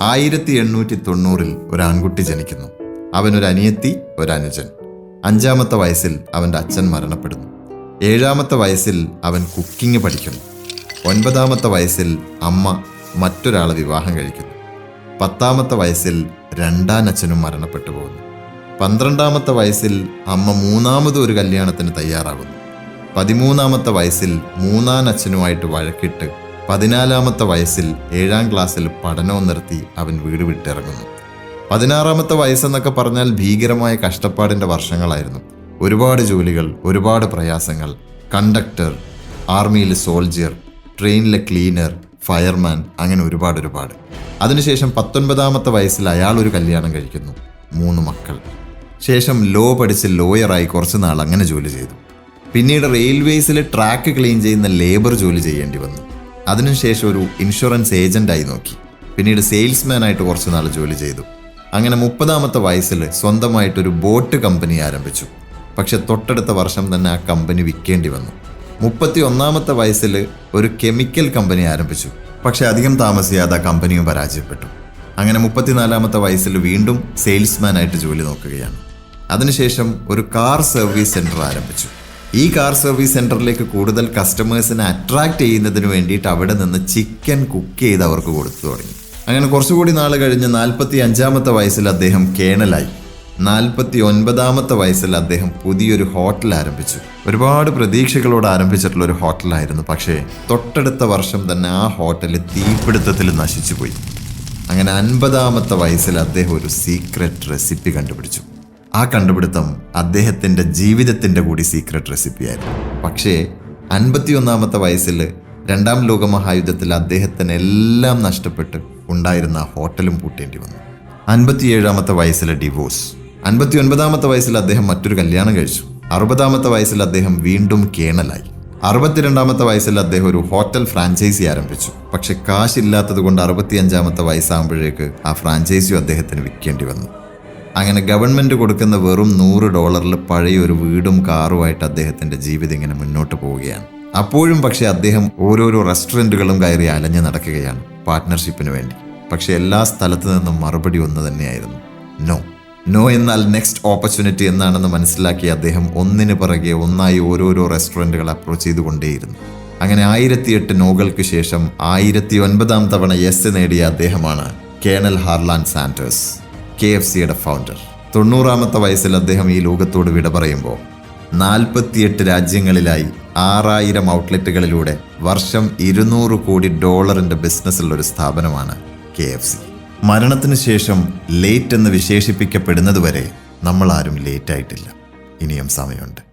ആയിരത്തി എണ്ണൂറ്റി തൊണ്ണൂറിൽ ഒരു ആൺകുട്ടി ജനിക്കുന്നു. അവനൊരു അനിയത്തി ഒരു അഞ്ചാമത്തെ വയസ്സിൽ അവന്റെ അച്ഛൻ മരണപ്പെടുന്നു. ഏഴാമത്തെ വയസ്സിൽ അവൻ കുക്കിംഗ് പഠിക്കുന്നു. ഒൻപതാമത്തെ വയസ്സിൽ അമ്മ മറ്റൊരാളെ വിവാഹം കഴിക്കുന്നു. പത്താമത്തെ വയസ്സിൽ രണ്ടാം അച്ഛനും മരണപ്പെട്ടു പോകുന്നു. പന്ത്രണ്ടാമത്തെ വയസ്സിൽ അമ്മ മൂന്നാമത് ഒരു കല്യാണത്തിന് തയ്യാറാകുന്നു. പതിമൂന്നാമത്തെ വയസ്സിൽ മൂന്നാം അച്ഛനുമായിട്ട് വഴക്കിട്ട് പതിനാലാമത്തെ വയസ്സിൽ ഏഴാം ക്ലാസ്സിൽ പഠനവും നിർത്തി അവൻ വീട് വിട്ടിറങ്ങുന്നു. പതിനാറാമത്തെ വയസ്സെന്നൊക്കെ പറഞ്ഞാൽ ഭീകരമായ കഷ്ടപ്പാടിന്റെ വർഷങ്ങളായിരുന്നു. ഒരുപാട് ജോലികൾ ഒരുപാട് പ്രയാസങ്ങൾ. കണ്ടക്ടർ ആർമിയിലെ സോൾജിയർ ട്രെയിനിലെ ക്ലീനർ ഫയർമാൻ അങ്ങനെ ഒരുപാട് ഒരുപാട്. അതിനുശേഷം പത്തൊൻപതാമത്തെ വയസ്സിൽ അയാൾ ഒരു കല്യാണം കഴിക്കുന്നു. മൂന്ന് മക്കൾ. ശേഷം ലോ പഠിച്ച് ലോയറായി കുറച്ച് നാൾ അങ്ങനെ ജോലി ചെയ്തു. പിന്നീട് റെയിൽവേസിൽ ട്രാക്ക് ക്ലീൻ ചെയ്യുന്ന ലേബർ ജോലി ചെയ്യേണ്ടി വന്നു. അതിനുശേഷം ഒരു ഇൻഷുറൻസ് ഏജന്റായി നോക്കി. പിന്നീട് സെയിൽസ്മാൻ ആയിട്ട് കുറച്ച് നാൾ ജോലി ചെയ്തു. അങ്ങനെ മുപ്പതാമത്തെ വയസ്സിൽ സ്വന്തമായിട്ടൊരു ബോട്ട് കമ്പനി ആരംഭിച്ചു. പക്ഷെ തൊട്ടടുത്ത വർഷം തന്നെ ആ കമ്പനി വിൽക്കേണ്ടി വന്നു. മുപ്പത്തി ഒന്നാമത്തെ വയസ്സിൽ ഒരു കെമിക്കൽ കമ്പനി ആരംഭിച്ചു. പക്ഷെ അധികം താമസിയാതെ ആ കമ്പനിയും പരാജയപ്പെട്ടു. അങ്ങനെ മുപ്പത്തിനാലാമത്തെ വയസ്സിൽ വീണ്ടും സെയിൽസ്മാനായിട്ട് ജോലി നോക്കുകയാണ്. അതിനുശേഷം ഒരു കാർ സർവീസ് സെന്റർ ആരംഭിച്ചു. ഈ കാർ സർവീസ് സെന്ററിലേക്ക് കൂടുതൽ കസ്റ്റമേഴ്സിനെ അട്രാക്ട് ചെയ്യുന്നതിന് വേണ്ടിയിട്ട് അവിടെ നിന്ന് ചിക്കൻ കുക്ക് ചെയ്ത് അവർക്ക് കൊടുത്തു തുടങ്ങി. അങ്ങനെ കുറച്ചുകൂടി നാൾ കഴിഞ്ഞ് നാൽപ്പത്തി അഞ്ചാമത്തെ വയസ്സിൽ അദ്ദേഹം കേണലായി. നാൽപ്പത്തി ഒൻപതാമത്തെ വയസ്സിൽ അദ്ദേഹം പുതിയൊരു ഹോട്ടൽ ആരംഭിച്ചു. ഒരുപാട് പ്രതീക്ഷകളോട് ആരംഭിച്ചിട്ടുള്ള ഒരു ഹോട്ടലായിരുന്നു. പക്ഷേ തൊട്ടടുത്ത വർഷം തന്നെ ആ ഹോട്ടൽ തീപിടുത്തത്തിൽ നശിച്ചുപോയി. അങ്ങനെ അൻപതാമത്തെ വയസ്സിൽ അദ്ദേഹം ഒരു സീക്രട്ട് റെസിപ്പി കണ്ടുപിടിച്ചു. ആ കണ്ടുപിടുത്തം അദ്ദേഹത്തിന്റെ ജീവിതത്തിന്റെ കൂടി സീക്രട്ട് റെസിപ്പിയായിരുന്നു പക്ഷേ അൻപത്തിയൊന്നാമത്തെ വയസ്സിൽ രണ്ടാം ലോകമഹായുദ്ധത്തിൽ അദ്ദേഹത്തിന് എല്ലാം നഷ്ടപ്പെട്ട് ഉണ്ടായിരുന്ന ഹോട്ടലും പൂട്ടേണ്ടി വന്നു. അൻപത്തിയേഴാമത്തെ വയസ്സിലെ ഡിവോഴ്സ് അൻപത്തി ഒൻപതാമത്തെ വയസ്സിൽ അദ്ദേഹം മറ്റൊരു കല്യാണം കഴിച്ചു. അറുപതാമത്തെ വയസ്സിൽ അദ്ദേഹം വീണ്ടും കേണലായി. അറുപത്തിരണ്ടാമത്തെ വയസ്സിൽ അദ്ദേഹം ഒരു ഹോട്ടൽ ഫ്രാഞ്ചൈസി ആരംഭിച്ചു. പക്ഷെ കാശില്ലാത്തത് കൊണ്ട് അറുപത്തിയഞ്ചാമത്തെ വയസ്സാകുമ്പോഴേക്ക് ആ ഫ്രാഞ്ചൈസിയും അദ്ദേഹത്തിന് വിൽക്കേണ്ടി വന്നു. അങ്ങനെ ഗവൺമെന്റ് കൊടുക്കുന്ന വെറും നൂറ് ഡോളറിൽ പഴയ ഒരു വീടും കാറുമായിട്ട് അദ്ദേഹത്തിന്റെ ജീവിതം ഇങ്ങനെ മുന്നോട്ട് പോവുകയാണ്. അപ്പോഴും പക്ഷേ അദ്ദേഹം ഓരോരോ റെസ്റ്റോറന്റുകളും കയറി അലഞ്ഞു നടക്കുകയാണ് പാർട്ട്ണർഷിപ്പിന് വേണ്ടി. പക്ഷേ എല്ലാ സ്ഥലത്തു നിന്നും മറുപടി ഒന്ന് തന്നെയായിരുന്നു. നോ. നോ എന്നാൽ നെക്സ്റ്റ് ഓപ്പർച്യൂണിറ്റി എന്നാണെന്ന് മനസ്സിലാക്കി അദ്ദേഹം ഒന്നിനു പിറകെ ഒന്നായി ഓരോരോ റെസ്റ്റോറന്റുകൾ അപ്രോച്ച് ചെയ്തുകൊണ്ടേയിരുന്നു. അങ്ങനെ ആയിരത്തിയെട്ട് നോകൾക്ക് ശേഷം ആയിരത്തി ഒൻപതാം തവണ യെസ് നേടിയ അദ്ദേഹമാണ് colonel Harland Sanders K F സിയുടെ ഫൗണ്ടർ തൊണ്ണൂറാമത്തെ വയസ്സിൽ അദ്ദേഹം ഈ ലോകത്തോട് വിട പറയുമ്പോൾ നാൽപ്പത്തിയെട്ട് രാജ്യങ്ങളിലായി ആറായിരം ഔട്ട്ലെറ്റുകളിലൂടെ വർഷം ഇരുന്നൂറ് കോടി ഡോളറിന്റെ ബിസിനസ്സുള്ള ഒരു സ്ഥാപനമാണ് കെ എഫ് സി. മരണത്തിന് ശേഷം ലേറ്റ് എന്ന് വിശേഷിപ്പിക്കപ്പെടുന്നതുവരെ നമ്മൾ ആരും ലേറ്റ് ആയിട്ടില്ല. ഇനിയും സമയമുണ്ട്.